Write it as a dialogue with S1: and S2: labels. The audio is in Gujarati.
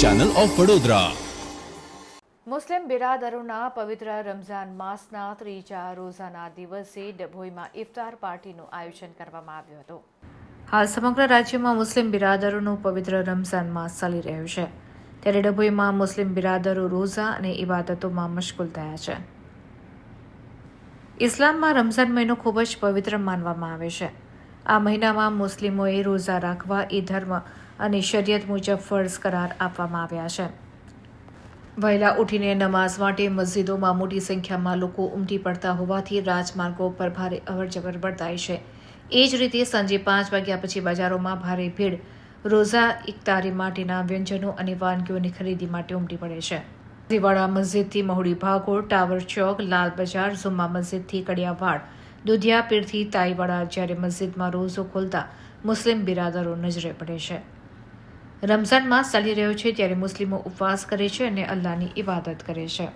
S1: ચેનલ ઓફ વડોદરા
S2: મુસ્લિમ બિરાદરોના પવિત્ર રમઝાન માસના ત્રીજા રોઝાના દિવસે ડભોઈમાં ઇફતાર પાર્ટીનું આયોજન કરવામાં આવ્યું હતું. હાલ સમગ્ર રાજ્યમાં મુસ્લિમ બિરાદરોનું પવિત્ર રમઝાન માસ ચાલી રહ્યું છે. ત્યારે ડભોઈમાં મુસ્લિમ બિરાદરો રોઝા અને ઇબાદતોમાં મશગુલ થયા છે. ઇસ્લામમાં રમઝાન મહિનો ખૂબ જ પવિત્ર માનવામાં આવે છે. આ મહિનામાં મુસ્લિમોએ રોઝા રાખવા એ ધર્મ અને શરિયત મુજબ ફર્ઝ કરાર આપવામાં આવ્યા છે. વહેલા ઉઠીને નમાઝ માટે મસ્જિદોમાં મોટી સંખ્યામાં લોકો ઉમટી પડતા હોવાથી રાજમાર્ગો પર ભારે અવરજવર વર્તાય છે. એ જ રીતે સાંજે પાંચ વાગ્યા પછી બજારોમાં ભારે ભીડ, રોઝા ઇકતારી માટેના વ્યંજનો અને વાનગીઓની ખરીદી માટે ઉમટી પડે છે. દિવાળા મસ્જિદથી મહુડી ભાગોળ, ટાવર ચોક, લાલ બજાર, ઝુમ્મા મસ્જિદથી કડિયાવાડ, દુધિયાપીરથી તાઈવાડા જ્યારે મસ્જિદમાં રોઝો ખોલતા મુસ્લિમ બિરાદરો નજરે પડે છે. રમઝાન માસ ચાલી રહ્યો છે ત્યારે મુસ્લિમો ઉપવાસ કરે છે અને અલ્લાહની ઇબાદત કરે છે.